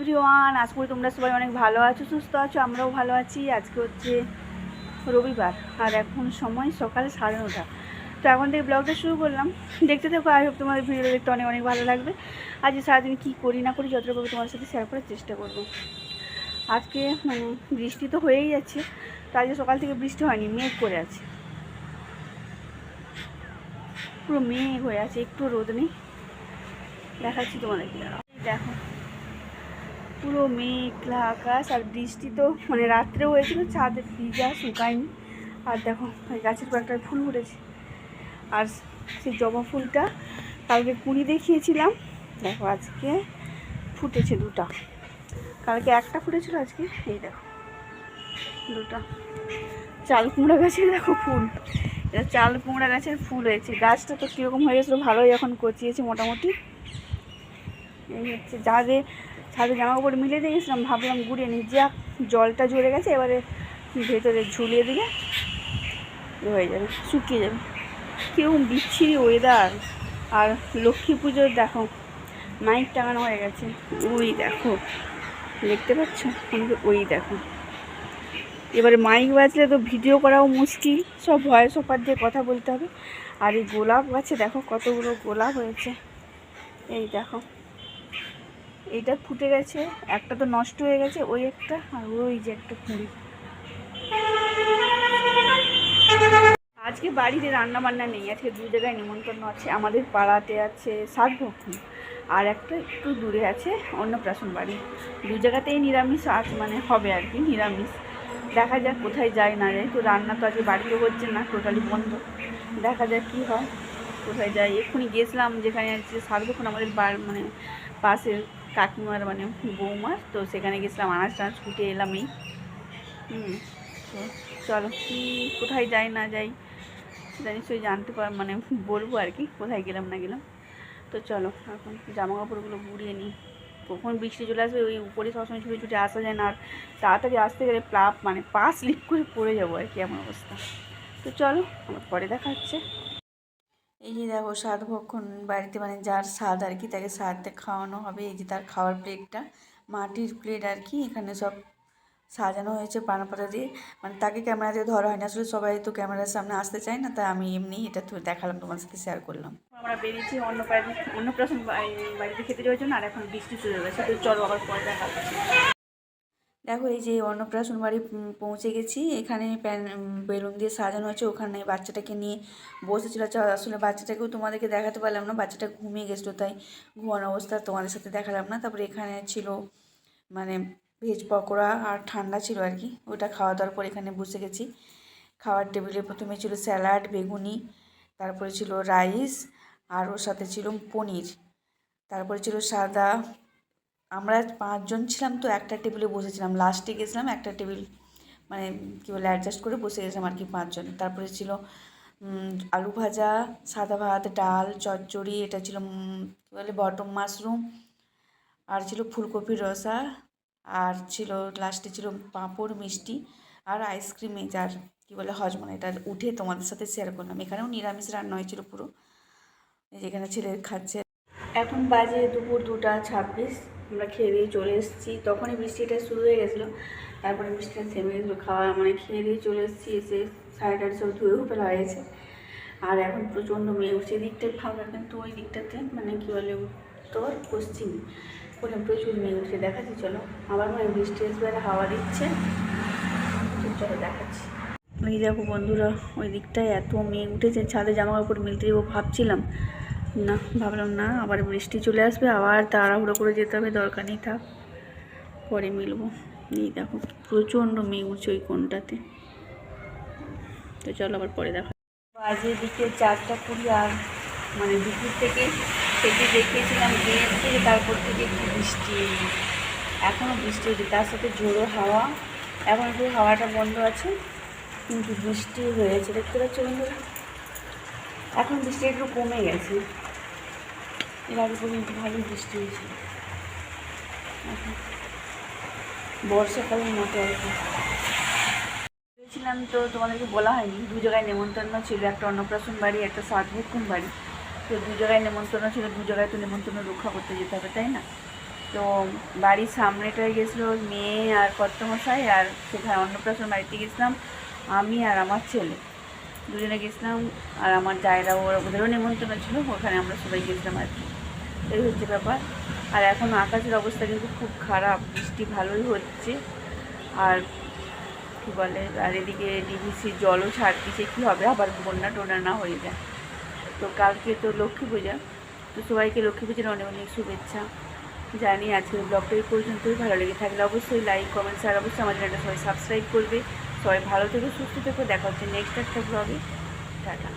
Everyone আজ করি তোমরা সবাই অনেক ভালো আছো, সুস্থ আছো, আমরাও ভালো আছি। আজকে হচ্ছে রবিবার, আর এখন সময় সকাল সাড়ে নটা। তো এখন থেকে ব্লগটা শুরু করলাম। দেখতে থাকো আই হোপ তোমাদের ভিডিও দেখতে অনেক অনেক ভালো লাগবে। আজ সারাদিন কী করি না করি যতটা পারব তোমার সাথে শেয়ার করার চেষ্টা করব। আজকে মানে বৃষ্টি তো হয়েই যাচ্ছে, তো আজকে সকাল থেকে বৃষ্টি হয়নি, মেঘ করে আছে। পুরো মেঘ হয়ে আছে, একটু রোদ নেই। দেখাচ্ছি তোমাদেরকে। দেখো। পুরো মেঘলা আকাশ আর বৃষ্টি তো মানে রাত্রেও হয়েছিল, ছাদে ভিজা, শুকায়নি। আর দেখো, ওই গাছের কয়েকটা ফুল ফুটেছে। আর সেই জবা ফুলটা কালকে কুড়ি দেখিয়েছিলাম। দেখো, আজকে ফুটেছে দুটা। কালকে একটা ফুটেছিল, আজকে এই দেখো, দুটা। চাল কুমড়া গাছের দেখো ফুল। এটা চাল কুমড়া গাছের ফুল হয়েছে। গাছটা তো কীরকম হয়ে গেছিল, ভালোই এখন কচিয়েছে মোটামুটি। এই হচ্ছে যাতে ছাদে জামা কাপড় মিলে দিয়ে গেছিলাম ভাবলাম গুড়িয়ে নিই। যাক জলটা ঝরে গেছে, এবারে ভেতরে ঝুলিয়ে দিলে হয়ে যাবে, শুকিয়ে যাবে। কীরকম বিচ্ছিরি ওয়েদার আর লক্ষ্মী পুজোর দেখো, মাইক টাঙানো হয়ে গেছে। ওই দেখো, দেখতে পাচ্ছ? আমাকে ওই দেখো। এবারে মাইক বাজলে তো ভিডিও করাও মুশকিল, সব ভয়েস ওপার দিয়ে কথা বলতে হবে। আর এই গোলাপ গাছে দেখো কতগুলো গোলাপ হয়েছে। এই দেখো। এইটা ফুটে গেছে, একটা তো নষ্ট হয়ে গেছে, ওই একটা আর ওই যে একটা কুড়ি। আজকে বাড়িতে রান্না বান্না নেই, আজকে দু জায়গায় নিমন্ত্রণ আছে, আমাদের পাড়াতে আছে সাত ভক্ষণ আর একটা একটু দূরে আছে অন্নপ্রাশন বাড়ি। দু জায়গাতেই নিরামিষ আজ মানে হবে আর কি, নিরামিষ। দেখা যাক কোথায় যায় না যায়, তো রান্না তো আজকে বাড়িতে হচ্ছে না টোটালি বন্ধ। দেখা যাক কী হয়। কোথায় যাই? এক্ষুনি গেছিলাম যেখানে আছে সাতভক্ষণ আমাদের বার মানে পাশের কাকিমার মানে বৌমার। তো সেখানে গেছিলাম আনাজ টানাজ ফুটে এলাম এই। হুম, তো চলো, কি, কোথায় যাই, না যাই, সেটা নিশ্চয়ই জানতে পার মানে বলব আর কি, কোথায় গেলাম, না গেলাম। তো চলো, এখন জামা কাপড়গুলো গুড়িয়ে নিই। কখন বৃষ্টি চলে আসবে, ওই উপরে সবসময় ছুটে ছুটে আসা যায় না। আর তাড়াতাড়ি আসতে গেলে প্লাপ মানে পা স্লিপ করে পড়ে যাব আর কি, এমন অবস্থা। তো চলো, আমার পরে দেখা হচ্ছে। এই যে দেখো সাত ভক্ষণ বাড়িতে মানে যার স্বাদ আর কি তাকে স্বাদটা খাওয়ানো হবে, এই যে তার খাওয়ার প্লেটটা। মাটির প্লেট আর কি, এখানে সব সাজানো হয়েছে পানাপাতা দিয়ে। মানে তাকে ক্যামেরাতে ধরা হয় না আসলে সবাই তো ক্যামেরার সামনে আসতে চায় না, তাই আমি এমনি এটা দেখালাম, তোমার সাথে শেয়ার করলাম। আমরা বেরিয়েছি অন্য অন্নপ্রাশন বাড়ি- বাড়িতে খেতে যাওয়ার জন্য, আর এখন বৃষ্টি শুরু হয়ে গেছে তো চলো আবার পরে দেখা দেখো, এই যে অন্নপ্রাশন বাড়ি পৌঁছে গেছি। এখানে প্যান বেলুন দিয়ে সাজানো হয়েছে। ওখানে বাচ্চাটাকে নিয়ে বসেছিল। আসলে বাচ্চাটাকেও তোমাদেরকে দেখাতে পারলাম না। বাচ্চাটা ঘুমিয়ে গেছিল, তাই ঘুমানো অবস্থা তোমাদের সাথে দেখালাম না। তারপরে এখানে ছিল মানে ভেজ পকোড়া আর ঠান্ডা ছিল আর কি। ওটা খাওয়া দাওয়ার পর এখানে বসে গেছি। খাওয়ার টেবিলে প্রথমে ছিল স্যালাড, বেগুনি, তারপরে ছিল রাইস, আর ওর সাথে ছিল পনির। তারপরে ছিল সাদা আমরা পাঁচজন ছিলাম তো, একটা টেবিলে বসেছিলাম। লাস্টে গেছিলাম, একটা টেবিল মানে কী বলে অ্যাডজাস্ট করে বসে গেছিলাম আর কি পাঁচজন। তারপরে ছিল আলু ভাজা, সাদা ভাত, ডাল, চচ্চড়ি, এটা ছিল কী বলে বটম মাশরুম আর ছিল ফুলকপির রসা, আর ছিল লাস্টে ছিল পাঁপড়, মিষ্টি, আর আইসক্রিমে যার কী বলে হজমন এটা উঠে তোমাদের সাথে শেয়ার করলাম। এখানেও নিরামিষ রান্না হয়েছিল পুরো। যেখানে ছেলে খাচ্ছে। এখন বাজে দুপুর দুটা ছাব্বিশ। আমরা খেয়ে দিয়ে চলে এসেছি। তখনই বৃষ্টিটা শুরু হয়ে গেছিল। তারপরে বৃষ্টিটা থেমে গেছিল, খাওয়া মানে খেয়ে দিয়ে চলে এসেছি। এসে টাড়ি সব ধুয়েও ফেলা হয়ে গেছে আর এখন প্রচণ্ড মেয়ে উঠছে এদিকটায় ফাঁকা কিন্তু ওই দিকটাতে মানে কী বলে উত্তর, পশ্চিম। ওখানে প্রচুর মেয়ে উঠছে। দেখাচ্ছি, চলো। আবার মানে বৃষ্টি আসবে আর হাওয়া দিচ্ছে। চলো, দেখাচ্ছি। এই দেখো বন্ধুরা, ওই দিকটায় এত মেয়ে উঠেছে। ছাদে জামা কাপড় মিলতে যাব ভাবছিলাম। না, ভাবলাম না, আবার বৃষ্টি চলে আসবে, আবার তাড়াহুড়ো করে যেতে হবে, দরকার নেই, থাক, পরে মিলবো। এই দেখো, প্রচণ্ড মেঘ ওই কোনটাতে তো চলো আবার পরে দেখো বাজে দিকে চারটা কুড়ি আর মানে দুপুর থেকে সেটি দেখিয়েছিলাম থেকে তারপর থেকে একটু বৃষ্টি এখনও বৃষ্টি হচ্ছে, তার সাথে ঝোড়ো হাওয়া। এখন একটু হাওয়াটা বন্ধ আছে, কিন্তু বৃষ্টি হয়েছে, দেখতে পাচ্ছ বন্ধুরা? এখন বৃষ্টি একটু কমে গেছে। এর আগে পর্যন্ত ভালোই বৃষ্টি হয়েছে। বর্ষাকালের মতো আর কি। তো তোমাদেরকে বলা হয়নি, দু জায়গায় নেমন্তন্ন ছিল, একটা অন্নপ্রাশন বাড়ি, একটা সাতভক্ষণ বাড়ি। তো দু জায়গায় নেমন্তন্ন ছিল, দু জায়গায় তো নেমন্তন্ন রক্ষা করতে যেতে হবে, তাই না? তো বাড়ির সামনেটায় গেছিল মেয়ে আর কর্তমশাই, আর সেখানে অন্নপ্রাশন বাড়িতে গেছিলাম আমি আর আমার ছেলে। দুজনে গেছিলাম, আর আমার জায়রা ওরা ওদেরও নেমন্তন্ন ছিল, ওখানে আমরা সবাই গেছিলাম আর কি। এই হচ্ছে ব্যাপার। আর এখন আকাশের অবস্থা কিন্তু খুব খারাপ, বৃষ্টি ভালোই হচ্ছে। আর কী বলে, আর এদিকে ডিভিসির জলও ছাড়তিছে কী হবে? আবার বন্যা টন্যা না হয়ে যায়। তো কালকে তো লক্ষ্মী পূজা। তো সবাইকে লক্ষ্মী পূজার অনেক অনেক শুভেচ্ছা। জানি আজকের ব্লগটা এই পর্যন্তই, ভালো লেগে থাকলে অবশ্যই লাইক কমেন্টস আর অবশ্যই আমাদের একটা সবাই সাবস্ক্রাইব করবে। সবাই ভালো থেকে সুস্থ থেকে দেখা হচ্ছে নেক্সট একটা ব্লগে টাটা।